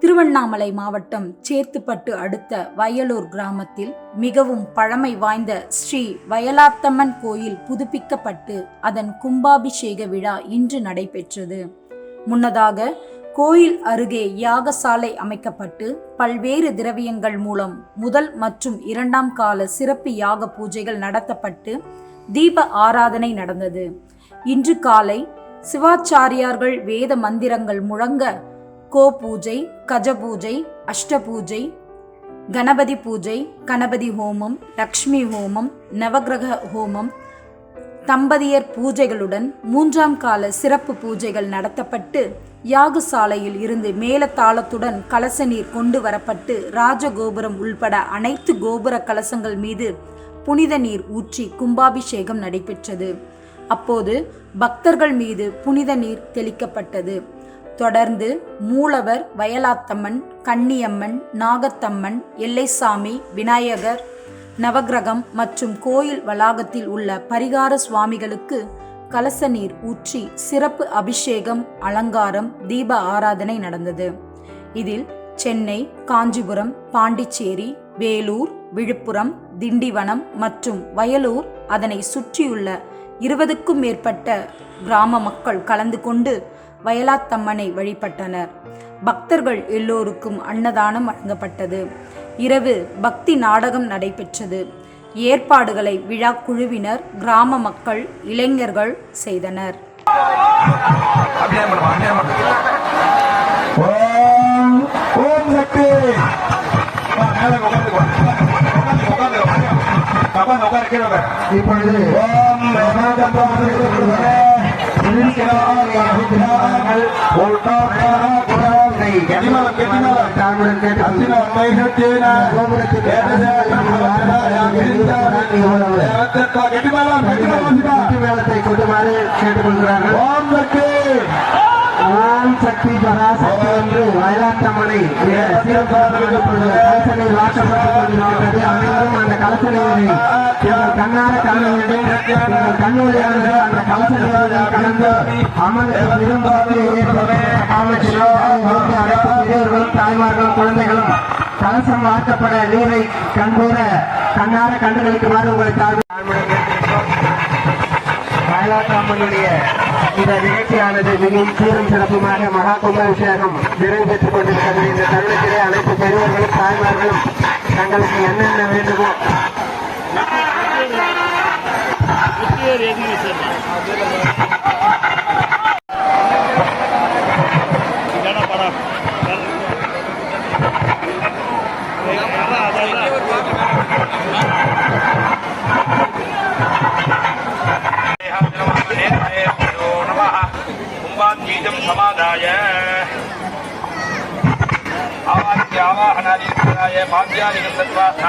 திருவண்ணாமலை மாவட்டம் சேத்துப்பட்டு அடுத்த வயலூர் கிராமத்தில் மிகவும் பழமை வாய்ந்த ஸ்ரீ வயலாத்தம்மன் கோயில் புதுப்பிக்கப்பட்டு அதன் கும்பாபிஷேக விழா இன்று நடைபெற்றது. முன்னதாக கோயில் அருகே யாகசாலை அமைக்கப்பட்டு பல்வேறு திரவியங்கள் மூலம் முதல் மற்றும் இரண்டாம் கால சிறப்பு யாக பூஜைகள் நடத்தப்பட்டு தீப ஆராதனை நடந்தது. இன்று காலை சிவாச்சாரியார்கள் வேத மந்திரங்கள் முழங்க கோ பூஜை கஜ பூஜை அஷ்ட பூஜை கணபதி பூஜை கணபதி ஹோமம் லக்ஷ்மி ஹோமம் நவக்கிரக ஹோமம் தம்பதியர் பூஜைகளுடன் மூன்றாம் கால சிறப்பு பூஜைகள் நடத்தப்பட்டு யாகசாலையில் இருந்து மேலத்தாளத்துடன் கலச நீர் கொண்டு வரப்பட்டு ராஜகோபுரம் உள்பட அனைத்து கோபுர கலசங்கள் மீது புனித நீர் ஊற்றி கும்பாபிஷேகம் நடைபெற்றது. அப்போது பக்தர்கள் மீது புனித நீர் தெளிக்கப்பட்டது. தொடர்ந்து மூலவர் வயலாத்தம்மன் கன்னியம்மன் நாகத்தம்மன் எல்லைசாமி விநாயகர் நவக்கிரகம் மற்றும் கோயில் வளாகத்தில் உள்ள பரிகார சுவாமிகளுக்கு கலச நீர் ஊற்றி சிறப்பு அபிஷேகம் அலங்காரம் தீப ஆராதனை நடந்தது. இதில் சென்னை காஞ்சிபுரம் பாண்டிச்சேரி வேலூர் விழுப்புரம் திண்டிவனம் மற்றும் வயலூர் அதனை சுற்றியுள்ள இருபதுக்கும் மேற்பட்ட கிராம மக்கள் கலந்து கொண்டு வயலாத்தம்மனை வழிபட்டனர். பக்தர்கள் எல்லோருக்கும் அன்னதானம் வழங்கப்பட்டது. இரவு பக்தி நாடகம் நடைபெற்றது. ஏற்பாடுகளை விழா குழுவினர் கிராம மக்கள் இளைஞர்கள் செய்தனர். சிவா. மேளத்தை கொண்டுமாறு கேட்டுக்கொள்கிறார்கள் ஓம் சக்தி ஓம் சக்தி பராசக்தி என்று வயலாட்டம்மனை கலசனை வாக்கப்பட்டு அனைவரும் அந்த கலசனை எங்கள் கண்ணார காண வேண்டும் எங்கள் கண்ணொழியானது அந்த கலசனை கலந்து அமர்ந்து விரும்பாமல் ஏற்பட்ட அனைத்து பெரியவர்களும் தாய்மார்களும் குழந்தைகளும் கலசம் வாக்கப்பட நீரை கண்போல கண்ணார கண்டுகளிக்குமாறு உங்களை தாழ்வு. வயலாற்றம்மனுடைய இந்த நிகழ்ச்சியானது மிகவும் சீரும் சிறப்புமாக மகா கும்பாபிஷேகம் நிறைவு பெற்றுக் கொண்டிருக்கிறது இந்த தருணத்திலே அனைத்து பெரியவர்களும் தாய்மார்களும் தங்களுக்கு என்னென்ன வேண்டுமோ Thank you. சமாதாய. ஆவாஹ்யாவாஹனாதிகாய பாத்யாதிகம் சத்வா